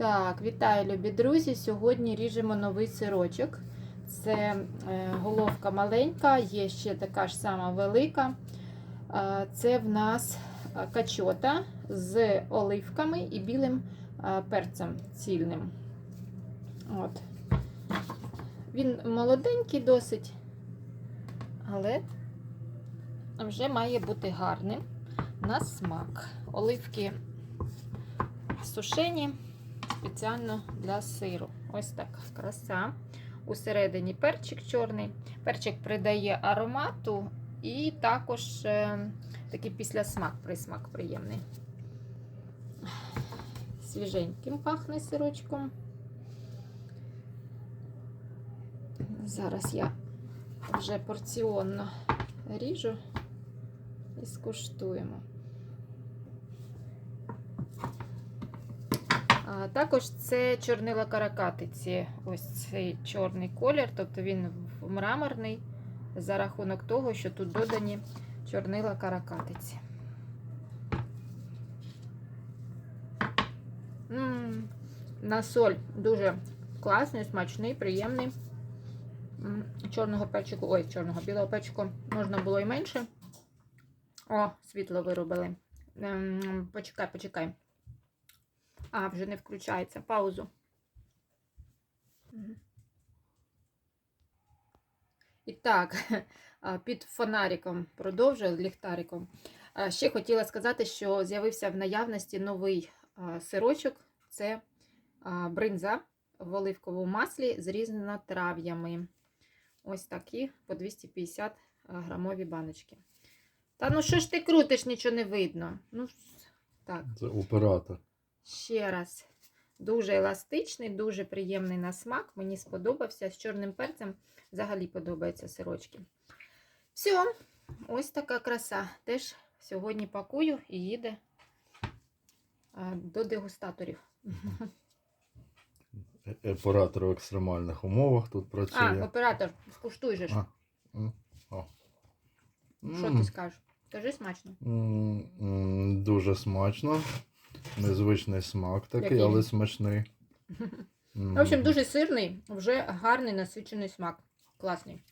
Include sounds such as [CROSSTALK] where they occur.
Так, вітаю, любі друзі. Сьогодні ріжемо новий сирочок. Це е, головка маленька, є ще така ж сама велика. Це в нас качота з оливками і білим перцем цільним. От. Він молоденький досить, але вже має бути гарним на смак. Оливки сушені спеціально для сиру. Ось так краса. Усередині перчик чорний. Перчик придає аромату і також е, такий післясмак, присмак приємний. Свіженьким пахне сирочком. Зараз я вже порціонно ріжу і скуштуємо. Також це чорнила каракатиці. Ось цей чорний колір, тобто він мраморний за рахунок того, що тут додані чорнила каракатиці. М, На соль дуже класний, смачний, приємний. М, Чорного перчику, ой, чорного білого перчику можна було і менше. О, світло виробили. Ем, Почекай, почекай. А, вже не включається. Паузу. І так, [LAUGHS] під фонариком продовжую з ліхтариком. Ще хотіла сказати, що з'явився в наявності новий сирочок. Це бринза в оливковому маслі з різнотрав'ями. Ось такі по 250 грамові баночки. Та ну що ж ти крутиш, нічого не видно. Ну, так. Це оператор. Ще раз. Дуже еластичний, дуже приємний на смак. Мені сподобався. З чорним перцем взагалі подобаються сирочки. Все, ось така краса. Теж сьогодні пакую і їде до дегустаторів. Е- Оператор в екстремальних умовах тут А, працює. оператор, скуштуй же ж. А. Що ти скажеш? Кажи смачно. Дуже смачно. Незвичний смак такий, Який але смачний. [LAUGHS] В общем, дуже сирний, вже гарний насичений смак. Класний.